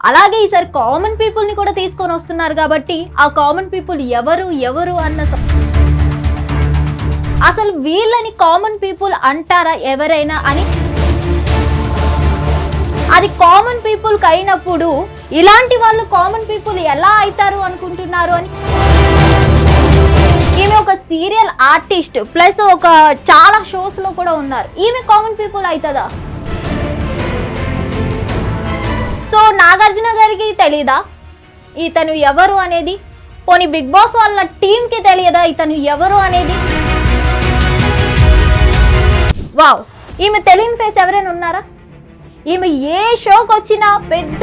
అలాగే ఈసారి కామన్ పీపుల్ని కూడా తీసుకొని వస్తున్నారు కాబట్టి ఆ కామన్ పీపుల్ ఎవరు ఎవరు అన్న అసలు వీళ్ళని కామన్ పీపుల్ అంటారా ఎవరైనా అని? అది కామన్ పీపుల్ అయినప్పుడు ఇలాంటి వాళ్ళు కామన్ పీపుల్ ఎలా అవుతారు అనుకుంటున్నారు అని? ఈమె ఒక సీరియల్ ఆర్టిస్ట్ ప్లస్ ఒక చాలా షోస్లో కూడా ఉన్నారు. ఈమె కామన్ పీపుల్ అవుతుందా? సో నాగార్జున గారికి తెలీదా? ఇతను ఎవరు అనేది? పోనీ బిగ్ బాస్ వాళ్ళ టీంకి తెలియదా ఇతను ఎవరు అనేది? వావ్ ఈమె తెలియని ఫేస్ ఎవరైనా ఉన్నారా? ఈమె ఏ షోకి వచ్చినా పెద్ద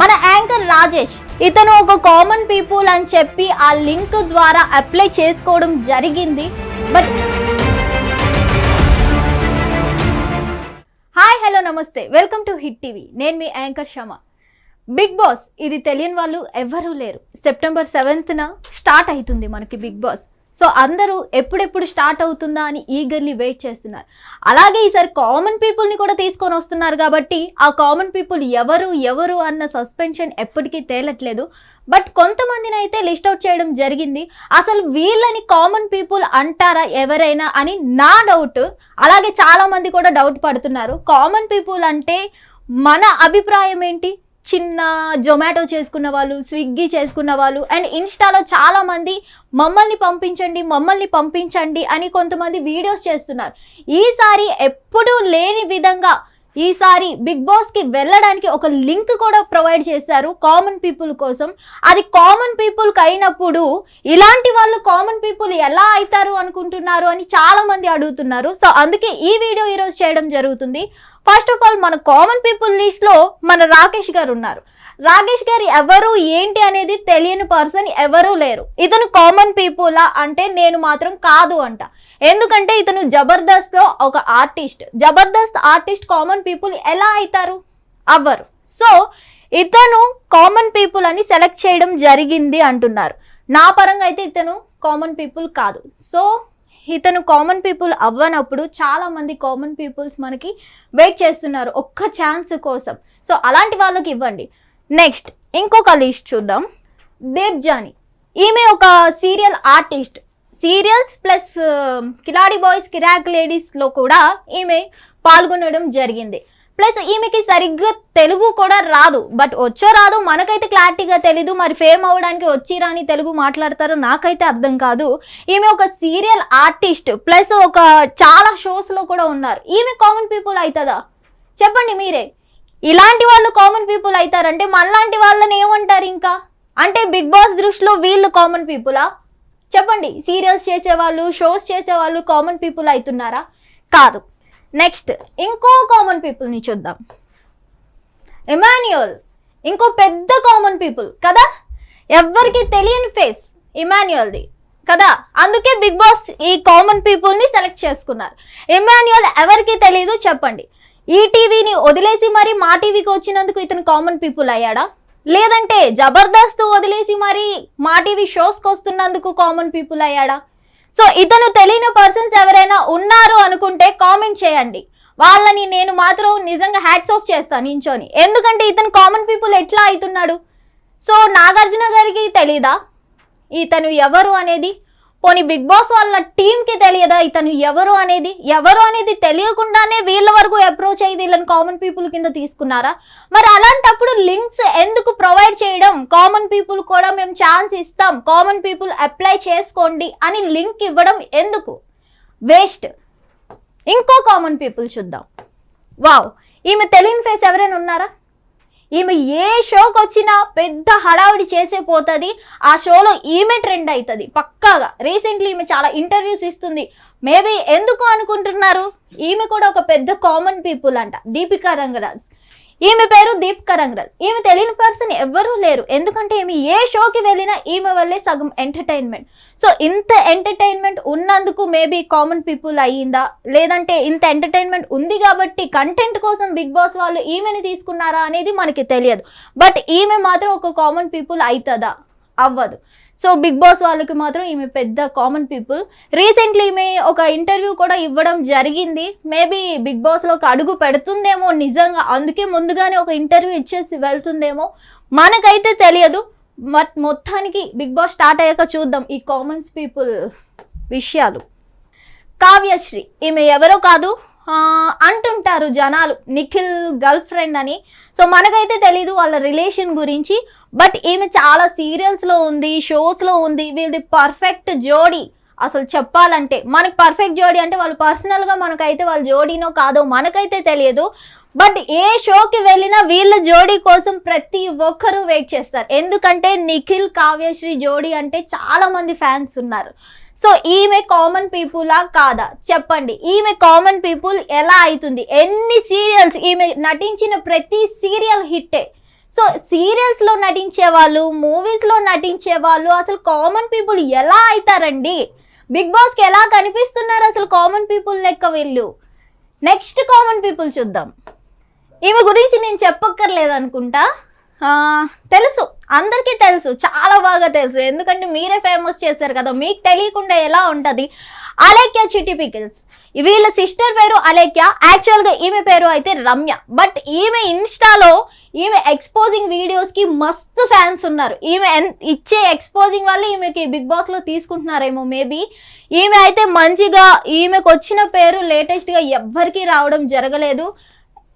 మన యాంకర్ రాజేష్ ఇతను ఒక కామన్ పీపుల్ అని చెప్పి ఆ లింక్ ద్వారా అప్లై చేసుకోవడం జరిగింది. But hi hello namaste. Welcome to Hit TV. నేను మీ యాంకర్ శమ బిగ్ బాస్ ఇది తెలియని వాళ్ళు ఎవ్వరూ లేరు. సెప్టెంబర్ సెవెంత్న స్టార్ట్ అవుతుంది మనకి బిగ్ బాస్. సో అందరూ ఎప్పుడెప్పుడు స్టార్ట్ అవుతుందా అని ఈగర్లీ వెయిట్ చేస్తున్నారు. అలాగే ఈసారి కామన్ పీపుల్ని కూడా తీసుకొని వస్తున్నారు కాబట్టి ఆ కామన్ పీపుల్ ఎవరు ఎవరు అన్న సస్పెన్షన్ ఎప్పటికీ తేలట్లేదు. బట్ కొంతమందిని అయితే లిస్ట్ అవుట్ చేయడం జరిగింది. అసలు వీళ్ళని కామన్ పీపుల్ అంటారా ఎవరైనా అని నా డౌట్. అలాగే చాలామంది కూడా డౌట్ పడుతున్నారు. కామన్ పీపుల్ అంటే మన అభిప్రాయం ఏంటి? చిన్న జొమాటో చేసుకున్న వాళ్ళు స్విగ్గీ చేసుకున్న వాళ్ళు అండ్ ఇన్స్టాలో చాలామంది మమ్మల్ని పంపించండి మమ్మల్ని పంపించండి అని కొంతమంది వీడియోస్ చేస్తున్నారు. ఈసారి ఎప్పుడూ లేని విధంగా ఈసారి బిగ్ బాస్కి వెళ్ళడానికి ఒక లింక్ కూడా ప్రొవైడ్ చేశారు కామన్ పీపుల్ కోసం. అది కామన్ పీపుల్ అయినప్పుడు ఇలాంటి వాళ్ళు కామన్ పీపుల్ ఎలా అవుతారు అనుకుంటున్నారు అని చాలా మంది అడుగుతున్నారు. సో అందుకే ఈ వీడియో ఈరోజు చేయడం జరుగుతుంది. ఫస్ట్ ఆఫ్ ఆల్ మన కామన్ పీపుల్ లిస్ట్లో మన రాకేష్ గారు ఉన్నారు. రాకేష్ గారు ఎవరు ఏంటి అనేది తెలియని పర్సన్ ఎవరూ లేరు. ఇతను కామన్ పీపులా అంటే నేను మాత్రం కాదు అంట. ఎందుకంటే ఇతను జబర్దస్త్లో ఒక artist Jabardasth artist common people ఎలా అవుతారు? అవ్వరు. సో ఇతను కామన్ పీపుల్ అని సెలెక్ట్ చేయడం జరిగింది అంటున్నారు. నా పరంగా అయితే ఇతను కామన్ పీపుల్ కాదు. సో ఇతను కామన్ పీపుల్ అవ్వనప్పుడు చాలామంది కామన్ పీపుల్స్ మనకి వెయిట్ చేస్తున్నారు ఒక్క ఛాన్స్ కోసం. సో అలాంటి వాళ్ళకి ఇవ్వండి. నెక్స్ట్ ఇంకొక లిస్ట్ చూద్దాం. దేబ్జాని ఈమె ఒక serial artist serials plus Kiladi boys Kiraak లేడీస్లో కూడా ఈమె పాల్గొనడం జరిగింది. ప్లస్ ఈమెకి సరిగ్గా తెలుగు కూడా రాదు. బట్ వచ్చో రాదు మనకైతే క్లారిటీగా తెలీదు. మరి ఫేమ్ అవ్వడానికి వచ్చి రాని తెలుగు మాట్లాడతారో నాకైతే అర్థం కాదు. ఈమె ఒక సీరియల్ ఆర్టిస్ట్ ప్లస్ ఒక చాలా షోస్లో కూడా ఉన్నారు. ఈమె కామన్ పీపుల్ అవుతుందా చెప్పండి మీరే. ఇలాంటి వాళ్ళు కామన్ పీపుల్ అవుతారంటే మనలాంటి వాళ్ళని ఏమంటారు ఇంకా? అంటే బిగ్ బాస్ దృష్టిలో వీళ్ళు కామన్ పీపులా చెప్పండి సీరియల్స్ చేసేవాళ్ళు షోస్ చేసేవాళ్ళు కామన్ పీపుల్ అవుతున్నారా? కాదు. నెక్స్ట్ ఇంకో కామన్ పీపుల్ని చూద్దాం. ఇమాన్యుయల్ ఇంకో పెద్ద కామన్ పీపుల్ కదా? ఎవ్వరికి తెలియని ఫేస్ ఇమాన్యుయల్ది కదా? అందుకే బిగ్ బాస్ ఈ కామన్ పీపుల్ని సెలెక్ట్ చేసుకున్నారు. ఇమాన్యుయల్ ఎవరికి తెలియదు చెప్పండి. ఈ టీవీని వదిలేసి మరి మా టీవీకి వచ్చినందుకు ఇతను కామన్ పీపుల్ అయ్యాడా? లేదంటే జబర్దస్త్ వదిలేసి మరి మా టీవీ షోస్కి వస్తున్నందుకు కామన్ పీపుల్ అయ్యాడా? సో ఇతను తెలియని పర్సన్స్ ఎవరైనా ఉన్నారు అనుకుంటే కామెంట్ చేయండి. వాళ్ళని నేను మాత్రం నిజంగా హ్యాట్స్ ఆఫ్ చేస్తాను నించోని. ఎందుకంటే ఇతను కామన్ పీపుల్ ఎట్లా అవుతున్నాడు? సో నాగార్జున గారికి తెలీదా? ఇతను ఎవరు అనేది? పోనీ బిగ్ బాస్ వాళ్ళ టీంకి తెలియదా? ఇతను ఎవరు అనేది? ఎవరు అనేది తెలియకుండానే వీళ్ళ వరకు అప్రోచ్ అయ్యి వీళ్ళని కామన్ పీపుల్ కింద తీసుకున్నారా? మరి అలాంటప్పుడు లింక్స్ ఎందుకు ప్రొవైడ్ చేయడం? కామన్ పీపుల్ కూడా మేము ఛాన్స్ ఇస్తాం. కామన్ పీపుల్ అప్లై చేసుకోండి అని లింక్ ఇవ్వడం ఎందుకు? వేస్ట్ ఇంకో కామన్ పీపుల్ చూద్దాం. వావ్ ఈమె తెలియని ఫేస్ ఎవరైనా ఉన్నారా? ఈమె ఏ షోకి వచ్చినా పెద్ద హడావిడి చేసే పోతుంది. ఆ షోలో ఈమె ట్రెండ్ అవుతుంది పక్కాగా. రీసెంట్లీ ఈమె చాలా ఇంటర్వ్యూస్ ఇస్తుంది. మేబీ ఎందుకు అనుకుంటున్నారు? ఈమె కూడా ఒక పెద్ద కామన్ పీపుల్ అంట. దీపికా రంగరాజ్. ఈమె పేరు దీపికా రంగరాజ్. ఈమె తెలియని పర్సన్ ఎవ్వరూ లేరు. ఎందుకంటే ఈమె ఏ షోకి వెళ్ళినా ఈమె వల్లే సగం ఎంటర్టైన్మెంట్ సో ఇంత ఎంటర్టైన్మెంట్ ఉన్నందుకు మేబీ కామన్ పీపుల్ అయ్యిందా? లేదంటే ఇంత ఎంటర్టైన్మెంట్ ఉంది కాబట్టి కంటెంట్ కోసం బిగ్ బాస్ వాళ్ళు ఈమెని తీసుకున్నారా అనేది మనకి తెలియదు. బట్ ఈమె మాత్రం ఒక కామన్ పీపుల్ అవుతుందా అవ్వదు. సో బిగ్ బాస్ వాళ్ళకి మాత్రం ఈమె పెద్ద కామన్ పీపుల్. రీసెంట్లీ ఈమె ఒక ఇంటర్వ్యూ కూడా ఇవ్వడం జరిగింది. మేబీ బిగ్ బాస్లోకి అడుగు పెడుతుందేమో నిజంగా. అందుకే ముందుగానే ఒక ఇంటర్వ్యూ ఇచ్చేసి వెళ్తుందేమో మనకైతే తెలియదు. మత్ మొత్తానికి బిగ్ బాస్ స్టార్ట్ అయ్యాక చూద్దాం ఈ కామన్స్ పీపుల్ విషయాలు. కావ్యశ్రీ ఈమె ఎవరో కాదు. అంటుంటారు జనాలు నిఖిల్ గర్ల్ ఫ్రెండ్ అని. సో మనకైతే తెలీదు వాళ్ళ రిలేషన్ గురించి. బట్ ఈమె చాలా సీరియల్స్లో ఉంది షోస్లో ఉంది. వీళ్ళది పర్ఫెక్ట్ జోడీ. అసలు చెప్పాలంటే మనకి పర్ఫెక్ట్ జోడీ అంటే వాళ్ళు పర్సనల్గా మనకైతే వాళ్ళ జోడీనో కాదో మనకైతే తెలియదు. బట్ ఏ షోకి వెళ్ళినా వీళ్ళ జోడీ కోసం ప్రతి ఒక్కరూ వెయిట్ చేస్తారు. ఎందుకంటే నిఖిల్ కావ్యశ్రీ జోడీ అంటే చాలా మంది ఫ్యాన్స్ ఉన్నారు. సో ఈమె కామన్ పీపులా కాదా? చెప్పండి. ఈమె కామన్ పీపుల్ ఎలా అవుతుంది ఎన్ని సీరియల్స్ ఈమె నటించిన ప్రతి సీరియల్ హిట్టే. సో సీరియల్స్లో నటించే వాళ్ళు మూవీస్లో నటించే వాళ్ళు అసలు కామన్ పీపుల్ ఎలా అవుతారండి బిగ్ బాస్కి ఎలా కనిపిస్తున్నారు అసలు కామన్ పీపుల్ లెక్క వీళ్ళు? నెక్స్ట్ కామన్ పీపుల్ చూద్దాం. ఈమె గురించి నేను చెప్పక్కర్లేదు అనుకుంటా. తెలుసు. అందరికీ తెలుసు. చాలా బాగా తెలుసు. ఎందుకంటే మీరే ఫేమస్ చేశారు కదా. మీకు తెలియకుండా ఎలా ఉంటుంది? అలేఖ్య చిట్టి పికిల్స్. వీళ్ళ సిస్టర్ పేరు అలేఖ్య. యాక్చువల్గా ఈమె పేరు అయితే రమ్య. బట్ ఈమె ఇన్స్టాలో ఈమె ఎక్స్పోజింగ్ వీడియోస్కి మస్తు ఫ్యాన్స్ ఉన్నారు. ఈమె ఇచ్చే ఎక్స్పోజింగ్ వల్ల ఈమెకి బిగ్ బాస్లో తీసుకుంటున్నారేమో మేబీ ఈమె అయితే మంచిగా ఈమెకు వచ్చిన పేరు లేటెస్ట్గా ఎవ్వరికీ రావడం జరగలేదు.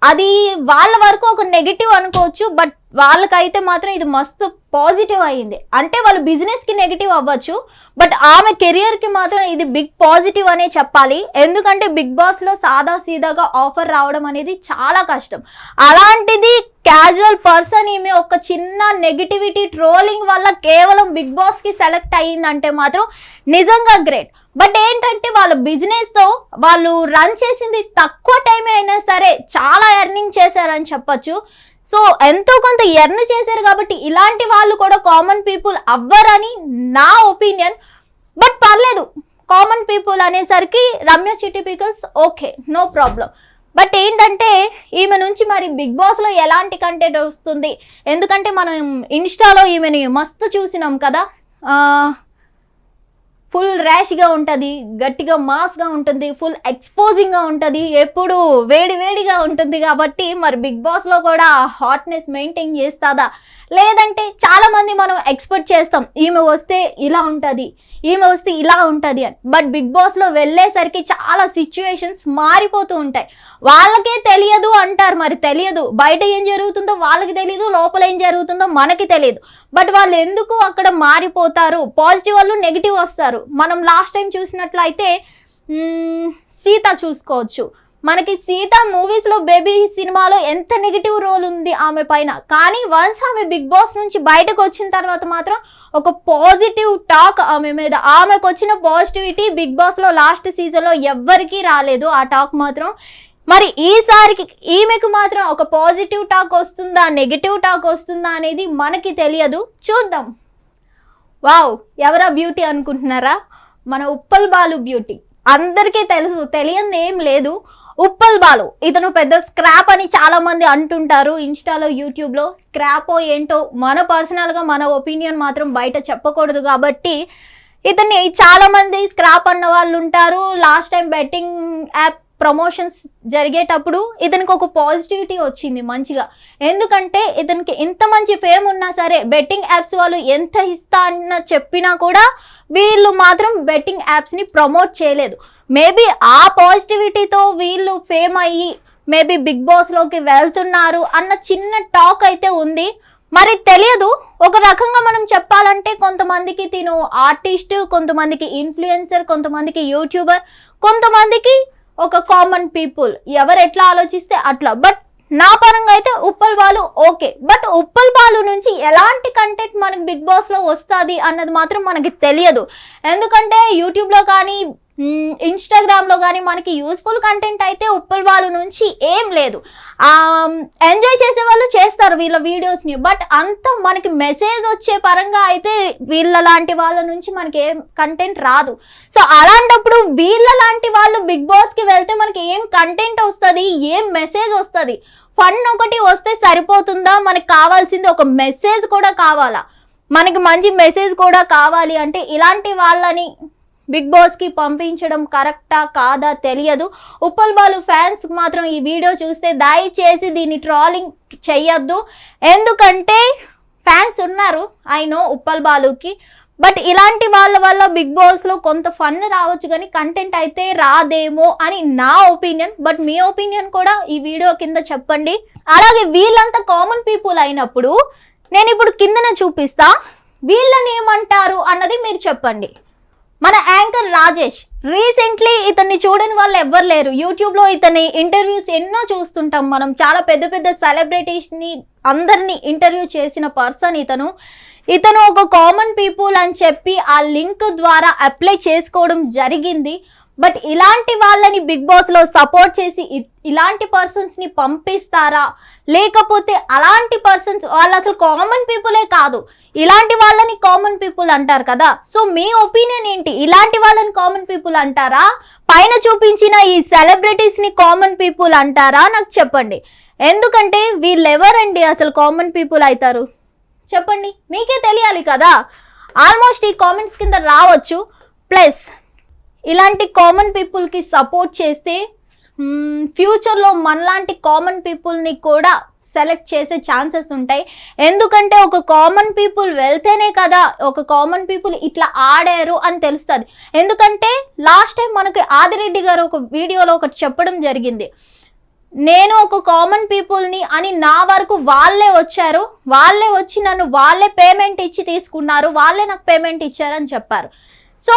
అది వాళ్ళ వరకు ఒక నెగిటివ్ అనుకోవచ్చు బట్ వాళ్ళకైతే మాత్రం ఇది మస్తు పాజిటివ్ అయింది అంటే వాళ్ళ బిజినెస్కి నెగిటివ్ అవ్వచ్చు బట్ ఆమె కెరియర్కి మాత్రం ఇది బిగ్ పాజిటివ్ అనే చెప్పాలి. ఎందుకంటే బిగ్ బాస్లో సాదా సీదాగా ఆఫర్ రావడం అనేది చాలా కష్టం. అలాంటిది క్యాజువల్ పర్సన్ ఈమె ఒక చిన్న నెగిటివిటీ ట్రోలింగ్ వల్ల కేవలం బిగ్ బాస్కి సెలెక్ట్ అయ్యిందంటే మాత్రం నిజంగా గ్రేట్ బట్ ఏంటంటే వాళ్ళ బిజినెస్తో వాళ్ళు రన్ చేసింది తక్కువ టైం అయినా సరే చాలా ఎర్నింగ్ చేశారని చెప్పొచ్చు. సో ఎంతో కొంత ఎర్న్ చేశారు కాబట్టి ఇలాంటి వాళ్ళు కూడా కామన్ పీపుల్ అవ్వరని నా ఒపీనియన్ బట్ పర్లేదు. కామన్ పీపుల్ అనేసరికి Ramya Chitti pickles okay no problem but ఏంటంటే ఈమె నుంచి మరి బిగ్ బాస్లో ఎలాంటి కంటెంట్ వస్తుంది? ఎందుకంటే మనం ఇన్స్టాలో ఈమెని మస్తు చూసినాం కదా. ఫుల్ ర్యాష్గా ఉంటుంది గట్టిగా మాస్గా ఉంటుంది ఫుల్ ఎక్స్పోజింగ్గా ఉంటుంది ఎప్పుడు వేడి వేడిగా ఉంటుంది కాబట్టి మరి బిగ్ బాస్లో కూడా హాట్నెస్ మెయింటైన్ చేస్తుందా? లేదంటే చాలామంది మనం ఎక్స్పెక్ట్ చేస్తాం ఈమె వస్తే ఇలా ఉంటుంది ఈమె వస్తే ఇలా ఉంటుంది అని. బట్ బిగ్ బాస్లో వెళ్ళేసరికి చాలా సిచ్యువేషన్స్ మారిపోతూ ఉంటాయి. వాళ్ళకే తెలియదు అంటారు మరి తెలియదు. బయట ఏం జరుగుతుందో వాళ్ళకి తెలియదు లోపల ఏం జరుగుతుందో మనకి తెలియదు బట్ వాళ్ళు ఎందుకు అక్కడ మారిపోతారు? పాజిటివ్ వాళ్ళు నెగిటివ్ వస్తారు. మనం లాస్ట్ టైం చూసినట్లయితే సీత చూసుకోవచ్చు. మనకి సీత మూవీస్లో బేబీ సినిమాలో ఎంత నెగిటివ్ రోల్ ఉంది ఆమె పైన. కానీ వన్స్ ఆమె బిగ్ బాస్ నుంచి బయటకు వచ్చిన తర్వాత మాత్రం ఒక పాజిటివ్ టాక్ ఆమె మీద. ఆమెకు వచ్చిన పాజిటివిటీ బిగ్ బాస్లో లాస్ట్ సీజన్లో ఎవ్వరికీ రాలేదు ఆ టాక్ మాత్రం. మరి ఈసారికి ఈమెకు మాత్రం ఒక పాజిటివ్ టాక్ వస్తుందా నెగిటివ్ టాక్ వస్తుందా అనేది మనకి తెలియదు. చూద్దాం. వావ్ ఎవరా బ్యూటీ అనుకుంటున్నారా? మన ఉప్పల్ బాలు బ్యూటీ అందరికీ తెలుసు తెలియని ఏం లేదు. ఉప్పల్ బాలు ఇతను పెద్ద స్క్రాప్ అని చాలా మంది అంటుంటారు ఇన్స్టాలో యూట్యూబ్లో స్క్రాపో ఏంటో మన పర్సనల్గా మన ఒపీనియన్ మాత్రం బయట చెప్పకూడదు కాబట్టి ఇతన్ని చాలా మంది స్క్రాప్ అన్న వాళ్ళు ఉంటారు. Last time betting app promotions జరిగేటప్పుడు ఇతనికి ఒక పాజిటివిటీ వచ్చింది మంచిగా. ఎందుకంటే ఇతనికి ఇంత మంచి ఫేమ్ ఉన్నా సరే బెట్టింగ్ యాప్స్ వాళ్ళు ఎంత ఇస్తా అన్న చెప్పినా కూడా వీళ్ళు మాత్రం బెట్టింగ్ యాప్స్ని ప్రమోట్ చేయలేదు. మేబీ ఆ పాజిటివిటీతో వీళ్ళు ఫేమ్ అయ్యి మేబీ బిగ్ బాస్లోకి వెళ్తున్నారు అన్న చిన్న టాక్ అయితే ఉంది. మరి తెలియదు ఒక రకంగా మనం చెప్పాలంటే కొంతమందికి తిను ఆర్టిస్ట్ కొంతమందికి ఇన్ఫ్లుయెన్సర్ కొంతమందికి యూట్యూబర్ కొంతమందికి ఒక కామన్ పీపుల్ ఎవరు ఎట్లా ఆలోచిస్తే అట్లా. బట్ నా పరంగా అయితే ఉప్పల్ బాలు ఓకే బట్ ఉప్పల్ బాలు నుంచి ఎలాంటి కంటెంట్ మనకి బిగ్ బాస్లో వస్తుంది అన్నది మాత్రం మనకి తెలియదు. ఎందుకంటే యూట్యూబ్లో కానీ ఇన్స్టాగ్రామ్లో కానీ మనకి యూస్ఫుల్ కంటెంట్ అయితే ఉప్పల్ వాళ్ళ నుంచి ఏం లేదు. ఎంజాయ్ చేసే వాళ్ళు చేస్తారు వీళ్ళ వీడియోస్ని బట్ అంత మనకి మెసేజ్ వచ్చే పరంగా అయితే వీళ్ళ లాంటి వాళ్ళ నుంచి మనకి ఏం కంటెంట్ రాదు. సో అలాంటప్పుడు వీళ్ళ లాంటి వాళ్ళు బిగ్ బాస్కి వెళ్తే మనకి ఏం కంటెంట్ వస్తుంది ఏం మెసేజ్ వస్తుంది? ఫన్ ఒకటి వస్తే సరిపోతుందా? మనకి కావాల్సింది ఒక మెసేజ్ కూడా కావాలా? మనకి మంచి మెసేజ్ కూడా కావాలి అంటే ఇలాంటి వాళ్ళని బిగ్ బాస్కి పంపించడం కరెక్టా కాదా తెలియదు. ఉప్పల్ బాలు ఫ్యాన్స్ మాత్రం ఈ వీడియో చూస్తే దయచేసి దీన్ని ట్రాలింగ్ చెయ్యొద్దు. ఎందుకంటే ఫ్యాన్స్ ఉన్నారు ఐ నో ఉప్పల్ బాలుకి. బట్ ఇలాంటి వాళ్ళ వల్ల బిగ్ బాస్లో కొంత ఫన్ రావచ్చు కానీ కంటెంట్ అయితే రాదేమో అని నా ఒపీనియన్. బట్ మీ ఒపీనియన్ కూడా ఈ వీడియో కింద చెప్పండి. అలాగే వీళ్ళంతా కామన్ పీపుల్ అయినప్పుడు నేను ఇప్పుడు కిందన చూపిస్తా. వీళ్ళని ఏమంటారు అన్నది మీరు చెప్పండి. మన యాంకర్ రాజేష్ రీసెంట్లీ ఇతన్ని చూడని వాళ్ళు ఎవ్వరు లేరు. యూట్యూబ్లో ఇతని ఇంటర్వ్యూస్ ఎన్నో చూస్తుంటాం మనం. చాలా పెద్ద పెద్ద సెలబ్రిటీస్ని అందరినీ ఇంటర్వ్యూ చేసిన పర్సన్ ఇతను. ఇతను ఒక కామన్ పీపుల్ అని చెప్పి ఆ లింక్ ద్వారా అప్లై చేసుకోవడం జరిగింది. బట్ ఇలాంటి వాళ్ళని బిగ్ బాస్లో సపోర్ట్ చేసి ఇ- ఇలాంటి పర్సన్స్ని పంపిస్తారా? లేకపోతే అలాంటి పర్సన్స్ వాళ్ళు అసలు కామన్ పీపులే కాదు. ఇలాంటి వాళ్ళని కామన్ పీపుల్ అంటారు కదా. సో మీ ఒపీనియన్ ఏంటి? ఇలాంటి వాళ్ళని కామన్ పీపుల్ అంటారా? పైన చూపించిన ఈ సెలబ్రిటీస్ని కామన్ పీపుల్ అంటారా? నాకు చెప్పండి. ఎందుకంటే వీళ్ళు ఎవరండి అసలు కామన్ పీపుల్ అవుతారు చెప్పండి. మీకే తెలియాలి కదా. ఆల్మోస్ట్ ఈ కామెంట్స్ కింద రావచ్చు. ప్లస్ ఇలాంటి కామన్ పీపుల్కి సపోర్ట్ చేస్తే ఫ్యూచర్లో మనలాంటి కామన్ పీపుల్ని కూడా సెలెక్ట్ చేసే ఛాన్సెస్ ఉంటాయి. ఎందుకంటే ఒక కామన్ పీపుల్ వెళ్తేనే కదా ఒక కామన్ పీపుల్ ఇట్లా ఆడారు అని తెలుస్తుంది. ఎందుకంటే లాస్ట్ టైం మనకి ఆదిరెడ్డి గారు ఒక వీడియోలో ఒకటి చెప్పడం జరిగింది. నేను ఒక కామన్ పీపుల్ని అని నా వరకు వాళ్ళే వచ్చారు. వాళ్ళే వచ్చి నన్ను వాళ్ళే పేమెంట్ ఇచ్చి తీసుకున్నారు. వాళ్ళే నాకు పేమెంట్ ఇచ్చారని చెప్పారు. సో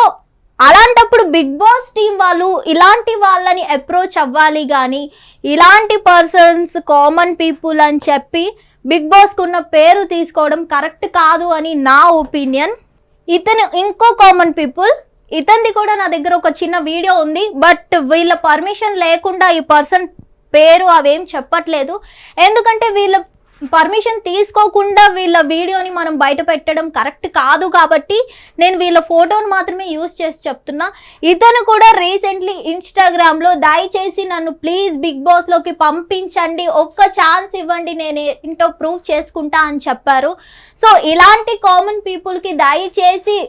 అలాంటప్పుడు బిగ్ బాస్ టీం వాళ్ళు ఇలాంటి వాళ్ళని అప్రోచ్ అవ్వాలి కానీ ఇలాంటి పర్సన్స్ కామన్ పీపుల్ అని చెప్పి బిగ్ బాస్కు ఉన్న పేరు తీసుకోవడం కరెక్ట్ కాదు అని నా ఒపీనియన్ ఇతను ఇంకో కామన్ పీపుల్ ఇతనిది కూడా నా దగ్గర ఒక చిన్న వీడియో ఉంది బట్ వీళ్ళ పర్మిషన్ లేకుండా ఈ పర్సన్ పేరు అవేం చెప్పట్లేదు. ఎందుకంటే వీళ్ళ పర్మిషన్ తీసుకోకుండా వీళ్ళ వీడియోని మనం బయట పెట్టడం కరెక్ట్ కాదు కాబట్టి నేను వీళ్ళ ఫోటోని మాత్రమే యూస్ చేసి చెప్తున్నా. ఇతను కూడా రీసెంట్లీ ఇన్స్టాగ్రామ్లో దయచేసి నన్ను ప్లీజ్ బిగ్ బాస్లోకి పంపించండి. ఒక్క ఛాన్స్ ఇవ్వండి. నేను ఏంటో ప్రూవ్ చేసుకుంటా అని చెప్పారు. సో ఇలాంటి కామన్ పీపుల్కి దయచేసి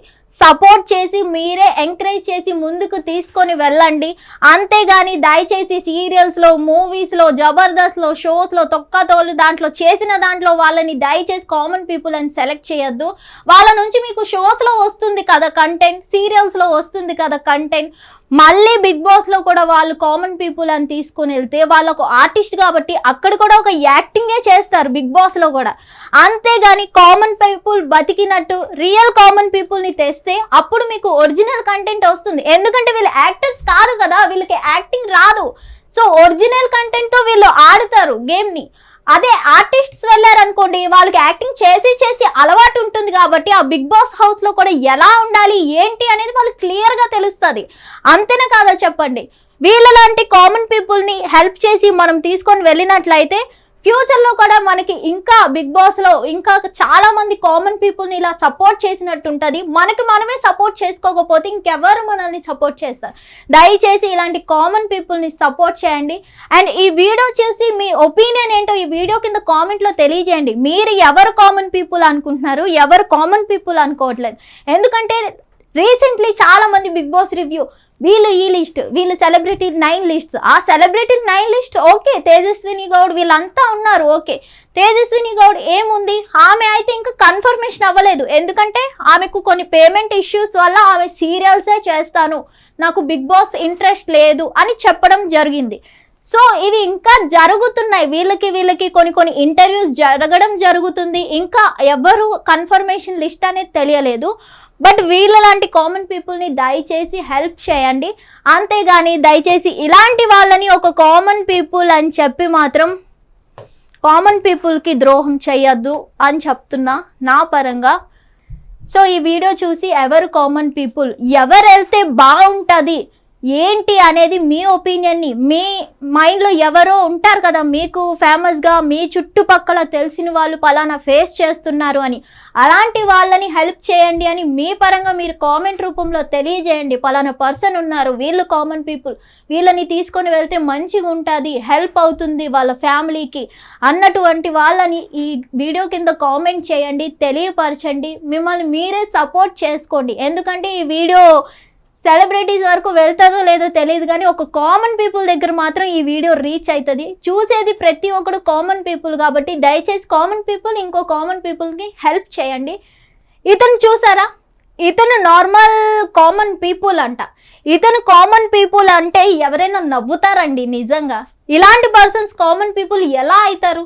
సపోర్ట్ చేసి మీరే ఎంకరేజ్ చేసి ముందుకు తీసుకొని వెళ్ళండి. అంతేగాని దయచేసి సీరియల్స్లో మూవీస్లో జబర్దస్త్లో షోస్లో తొక్కతోలు దాంట్లో చేసిన దాంట్లో వాళ్ళని దయచేసి కామన్ పీపుల్ అని సెలెక్ట్ చేయొద్దు. వాళ్ళ నుంచి మీకు షోస్లో వస్తుంది కదా కంటెంట్ సీరియల్స్లో వస్తుంది కదా కంటెంట్ మళ్ళీ బిగ్ బాస్లో కూడా వాళ్ళు కామన్ పీపుల్ అని తీసుకొని వెళ్తే వాళ్ళకు ఆర్టిస్ట్ కాబట్టి అక్కడ కూడా ఒక యాక్టింగే చేస్తారు బిగ్ బాస్లో కూడా. అంతేగాని కామన్ పీపుల్ బతికినట్టు రియల్ కామన్ పీపుల్ని తెస్తే అప్పుడు మీకు ఒరిజినల్ కంటెంట్ వస్తుంది. ఎందుకంటే వీళ్ళు యాక్టర్స్ కాదు కదా వీళ్ళకి యాక్టింగ్ రాదు. సో ఒరిజినల్ కంటెంట్తో వీళ్ళు ఆడతారు గేమ్ని. అదే ఆర్టిస్ట్స్ వెళ్ళారనుకోండి వాళ్ళకి యాక్టింగ్ చేసి చేసి అలవాటు ఉంటుంది కాబట్టి ఆ బిగ్ బాస్ హౌస్లో కూడా ఎలా ఉండాలి ఏంటి అనేది వాళ్ళకి క్లియర్గా తెలుస్తుంది. అంతేనా కాదా చెప్పండి? వీళ్ళలాంటి కామన్ పీపుల్ని హెల్ప్ చేసి మనం తీసుకొని వెళ్ళినట్లయితే ఫ్యూచర్లో కూడా మనకి ఇంకా బిగ్ బాస్లో ఇంకా చాలా మంది కామన్ పీపుల్ని ఇలా సపోర్ట్ చేసినట్టు ఉంటుంది మనకి మనమే సపోర్ట్ చేసుకోకపోతే ఇంకెవరు మనల్ని సపోర్ట్ చేస్తారు. దయచేసి ఇలాంటి కామన్ పీపుల్ని సపోర్ట్ చేయండి. అండ్ ఈ వీడియో చేసి మీ ఒపీనియన్ ఏంటో ఈ వీడియో కింద కామెంట్లో తెలియజేయండి. మీరు ఎవరు కామన్ పీపుల్ అనుకుంటున్నారు? ఎవరు కామన్ పీపుల్ అనుకోవట్లేదు? ఎందుకంటే రీసెంట్లీ చాలా మంది బిగ్ బాస్ రివ్యూ వీళ్ళు ఈ లిస్ట్ వీళ్ళు సెలబ్రిటీ నైన్ లిస్ట్స్ ఆ celebrity nine list okay Tejaswini Gowda వీళ్ళంతా ఉన్నారు ఓకే. తేజస్విని గౌడ్ ఏముంది? ఆమె అయితే ఇంకా కన్ఫర్మేషన్ అవ్వలేదు. ఎందుకంటే ఆమెకు కొన్ని పేమెంట్ ఇష్యూస్ వల్ల ఆమె సీరియల్సే చేస్తాను. నాకు బిగ్ బాస్ ఇంట్రెస్ట్ లేదు అని చెప్పడం జరిగింది. సో ఇవి ఇంకా జరుగుతున్నాయి. వీళ్ళకి వీళ్ళకి కొన్ని కొన్ని ఇంటర్వ్యూస్ జరగడం జరుగుతుంది. ఇంకా ఎవరు కన్ఫర్మేషన్ లిస్ట్ అనేది తెలియలేదు. బట్ వీళ్ళ లాంటి కామన్ పీపుల్ని దయచేసి హెల్ప్ చేయండి. అంతేగాని దయచేసి ఇలాంటి వాళ్ళని ఒక కామన్ పీపుల్ అని చెప్పి మాత్రం కామన్ పీపుల్కి ద్రోహం చేయొద్దు అని చెప్తున్నా నా పరంగా. సో ఈ వీడియో చూసి ఎవరు కామన్ పీపుల్? ఎవరు వెళ్తే బాగుంటుంది? ఏంటి అనేది మీ ఒపీనియన్ని మీ మైండ్లో ఎవరో ఉంటారు కదా మీకు ఫేమస్గా మీ చుట్టుపక్కల తెలిసిన వాళ్ళు పలానా ఫేస్ చేస్తున్నారు అని. అలాంటి వాళ్ళని హెల్ప్ చేయండి అని మీ పరంగా మీరు కామెంట్ రూపంలో తెలియజేయండి. పలానా పర్సన్ ఉన్నారు వీళ్ళు కామన్ పీపుల్ వీళ్ళని తీసుకొని వెళ్తే మంచిగా ఉంటుంది హెల్ప్ అవుతుంది వాళ్ళ ఫ్యామిలీకి అన్నటువంటి వాళ్ళని ఈ వీడియో కింద కామెంట్ చేయండి తెలియపరచండి. మిమ్మల్ని మీరే సపోర్ట్ చేసుకోండి. ఎందుకంటే ఈ వీడియో సెలబ్రిటీస్ వరకు వెళ్తుందో లేదో తెలియదు కానీ ఒక కామన్ పీపుల్ దగ్గర మాత్రం ఈ వీడియో రీచ్ అవుతుంది చూసేది ప్రతి ఒక్కడు కామన్ పీపుల్ కాబట్టి దయచేసి కామన్ పీపుల్ ఇంకో కామన్ పీపుల్కి హెల్ప్ చేయండి. ఇతను చూసారా? ఇతను నార్మల్ కామన్ పీపుల్ అంట. ఇతను కామన్ పీపుల్ అంటే ఎవరైనా నవ్వుతారండి నిజంగా. ఇలాంటి పర్సన్స్ కామన్ పీపుల్ ఎలా అవుతారు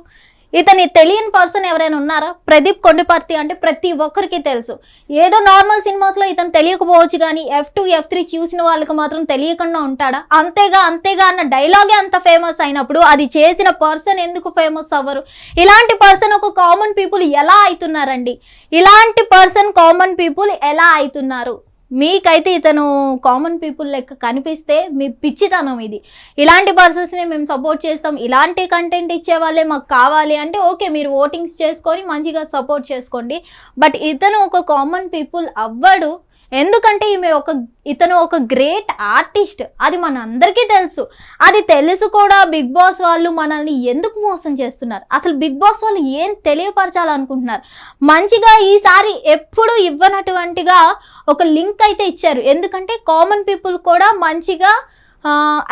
ఇతని తెలియని పర్సన్ ఎవరైనా ఉన్నారా? ప్రదీప్ కొండపర్తి అంటే ప్రతి ఒక్కరికి తెలుసు. ఏదో నార్మల్ సినిమాస్లో ఇతను తెలియకపోవచ్చు కానీ ఎఫ్ టూ ఎఫ్ త్రీ చూసిన వాళ్ళకి మాత్రం తెలియకుండా ఉంటాడా? అంతేగా అంతేగా అన్న డైలాగే అంత ఫేమస్ అయినప్పుడు అది చేసిన పర్సన్ ఎందుకు ఫేమస్ అవ్వరు? ఇలాంటి పర్సన్ ఒక కామన్ పీపుల్ ఎలా అవుతున్నారండి? ఇలాంటి పర్సన్ కామన్ పీపుల్ ఎలా అవుతున్నారు? మీకైతే ఇతను కామన్ పీపుల్ లెక్క కనిపిస్తే మీ పిచ్చితనం ఇది. ఇలాంటి పర్సన్స్ని మేము సపోర్ట్ చేస్తాం. ఇలాంటి కంటెంట్ ఇచ్చే వాళ్ళే మాకు కావాలి అంటే ఓకే మీరు ఓటింగ్స్ చేసుకొని మంచిగా సపోర్ట్ చేసుకోండి. బట్ ఇతను ఒక కామన్ పీపుల్ అవ్వడు. ఎందుకంటే ఈమె ఒక ఇతను ఒక గ్రేట్ ఆర్టిస్ట్ అది మన అందరికీ తెలుసు. అది తెలుసు కూడా బిగ్ బాస్ వాళ్ళు మనల్ని ఎందుకు మోసం చేస్తున్నారు? అసలు బిగ్ బాస్ వాళ్ళు ఏం తెలియపరచాలనుకుంటున్నారు? మంచిగా ఈసారి ఎప్పుడు ఇవ్వనటువంటిగా ఒక లింక్ అయితే ఇచ్చారు. ఎందుకంటే కామన్ పీపుల్ కూడా మంచిగా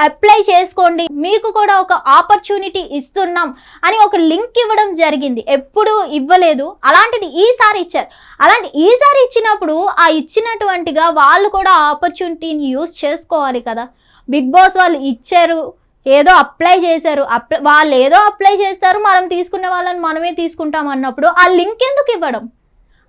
అప్లై చేసుకోండి. మీకు కూడా ఒక ఆపర్చునిటీ ఇస్తున్నాం అని ఒక లింక్ ఇవ్వడం జరిగింది. ఎప్పుడు ఇవ్వలేదు. అలాంటిది ఈసారి ఇచ్చారు. అలాంటి ఈసారి ఇచ్చినప్పుడు ఆ ఇచ్చినటువంటిగా వాళ్ళు కూడా ఆపర్చునిటీని యూస్ చేసుకోవాలి కదా. బిగ్ బాస్ వాళ్ళు ఇచ్చారు. ఏదో అప్లై చేశారు. అప్లై వాళ్ళు ఏదో అప్లై చేస్తారు. మనం తీసుకునే వాళ్ళని మనమే తీసుకుంటాం అన్నప్పుడు ఆ లింక్ ఎందుకు ఇవ్వడం?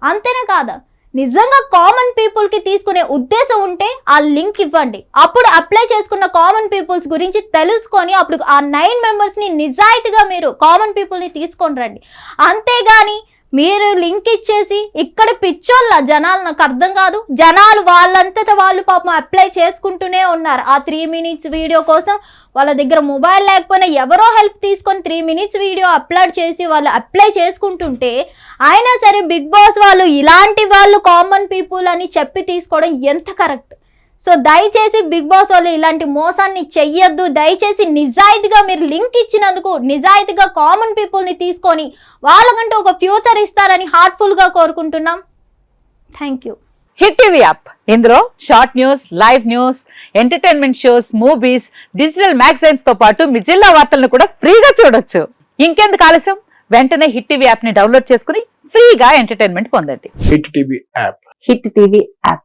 అంతేనే కాదా? నిజంగా కామన్ పీపుల్కి తీసుకునే ఉద్దేశం ఉంటే ఆ లింక్ ఇవ్వండి. అప్పుడు అప్లై చేసుకున్న కామన్ పీపుల్స్ గురించి తెలుసుకొని అప్పుడు ఆ నైన్ మెంబర్స్ని నిజాయితీగా మీరు కామన్ పీపుల్ని తీసుకొని రండి. అంతేగాని మీరు లింక్ ఇచ్చేసి ఇక్కడ పిచ్చోళ్ళ జనాలు నాకు అర్థం కాదు. జనాలు వాళ్ళంతట వాళ్ళు పాపం అప్లై చేసుకుంటూనే ఉన్నారు. ఆ త్రీ మినిట్స్ వీడియో కోసం వాళ్ళ దగ్గర మొబైల్ లేకపోయినా ఎవరో హెల్ప్ తీసుకొని త్రీ మినిట్స్ వీడియో అప్లోడ్ చేసి వాళ్ళు అప్లై చేసుకుంటుంటే అయినా సరే బిగ్ బాస్ వాళ్ళు ఇలాంటి వాళ్ళు కామన్ పీపుల్ అని చెప్పి తీసుకోవడం ఎంత కరెక్ట్? సో దయచేసి బిగ్ బాస్ వాళ్ళు ఇలాంటి మోసాన్ని చెయ్యొద్దు. దయచేసి నిజాయితీగా మీరు లింక్ ఇచ్చినందుకు నిజాయితీగా కామన్ పీపుల్ని తీసుకొని వాళ్ళకంటే ఒక ఫ్యూచర్ ఇస్తారని హార్ట్ఫుల్గా కోరుకుంటున్నాం. Thank you Hit TV app. ఇందులో short news live news entertainment shows movies digital మ్యాగజైన్స్తో పాటు మీ జిల్లా వార్తలను కూడా ఫ్రీగా చూడొచ్చు. ఇంకెందుకు ఆలస్యం? వెంటనే హిట్ టీవీ యాప్ని డౌన్లోడ్ చేసుకుని ఫ్రీగా ఎంటర్టైన్మెంట్ పొందండి. Hit TV app. Hit TV app.